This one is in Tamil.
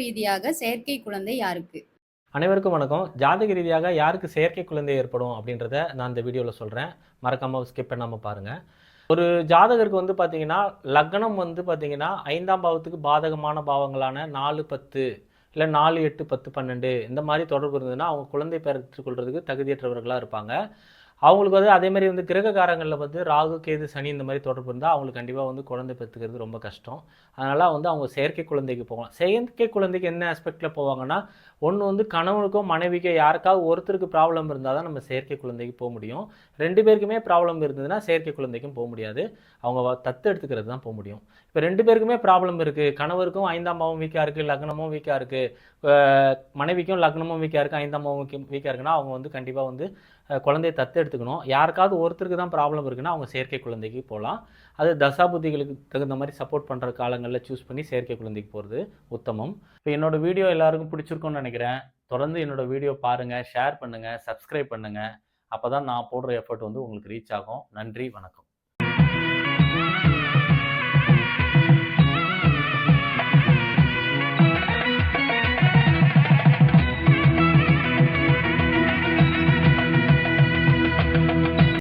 ரீதியாக செயற்கை குழந்தை யாருக்கு? அனைவருக்கும் வணக்கம். ஜாதக ரீதியாக யாருக்கு செயற்கை குழந்தை ஏற்படும் அப்படின்றத நான் இந்த வீடியோவில் சொல்கிறேன் மறக்காமல் ஸ்கிப் பண்ணாமல் பாருங்கள் ஒரு ஜாதகருக்கு வந்து பார்த்தீங்கன்னா லக்னம் வந்து பார்த்தீங்கன்னா ஐந்தாம் பாவத்துக்கு பாதகமான பாவங்களான நாலு பத்து இல்லை நாலு எட்டு பத்து பன்னெண்டு இந்த மாதிரி தொடர்பு இருந்ததுன்னா அவங்க குழந்தை பெற்றுக்கொள்றதுக்கு தகுதியற்றவர்களாக இருப்பாங்க. அவங்களுக்கு வந்து அதே மாதிரி வந்து கிரகக்காரங்களில் வந்து ராகு கேது சனி இந்த மாதிரி தொடர்பு இருந்தால் அவங்களுக்கு கண்டிப்பாக வந்து குழந்தை பெற்றுக்கிறது ரொம்ப கஷ்டம். அதனால் வந்து அவங்க செயற்கை குழந்தைக்கு போகலாம். செயற்கை குழந்தைக்கு என்ன ஆஸ்பெக்டில் போவாங்கன்னா ஒன்று வந்து கணவனுக்கோ மனைவிக்கோ யாருக்காவது ஒருத்தருக்கு ப்ராப்ளம் இருந்தால் தான் நம்ம செயற்கை குழந்தைக்கு போக முடியும். ரெண்டு பேருக்குமே ப்ராப்ளம் இருந்ததுன்னா செயற்கை குழந்தைக்கும் போக முடியாது. அவங்க தத்து எடுத்துக்கிறது தான் போக முடியும். இப்போ ரெண்டு பேருக்குமே ப்ராப்ளம் இருக்குது கணவருக்கும் ஐந்தாம் பாவம் வீக்காக இருக்குது லக்னமும் வீக்காக இருக்குது மனைவிக்கும் லக்னமும் வீக்காக இருக்குது ஐந்தாம் பாவம் வீக்காக இருக்குன்னா அவங்க வந்து கண்டிப்பாக வந்து குழந்தைய குழந்தையை தத்து எடுத்துக்கணும். யாருக்காவது ஒருத்தருக்கு தான் ப்ராப்ளம் இருக்குன்னா அவங்க செயற்கை குழந்தைக்கு போகலாம் அது தசாபுத்திகளுக்கு தகுந்த மாதிரி சப்போர்ட் பண்ணுற காலங்களில் சூஸ் பண்ணி செயற்கை குழந்தைக்கு போகிறது உத்தமம். இப்போ என்னோட வீடியோ எல்லாருக்கும் பிடிச்சிருக்கும்னு நினைக்கிறேன். தொடர்ந்து என்னோட வீடியோ பாருங்கள் ஷேர் பண்ணுங்கள் சப்ஸ்கிரைப் பண்ணுங்கள் அப்போ தான் நான் போடுற எஃபர்ட் வந்து உங்களுக்கு ரீச் ஆகும். நன்றி வணக்கம்.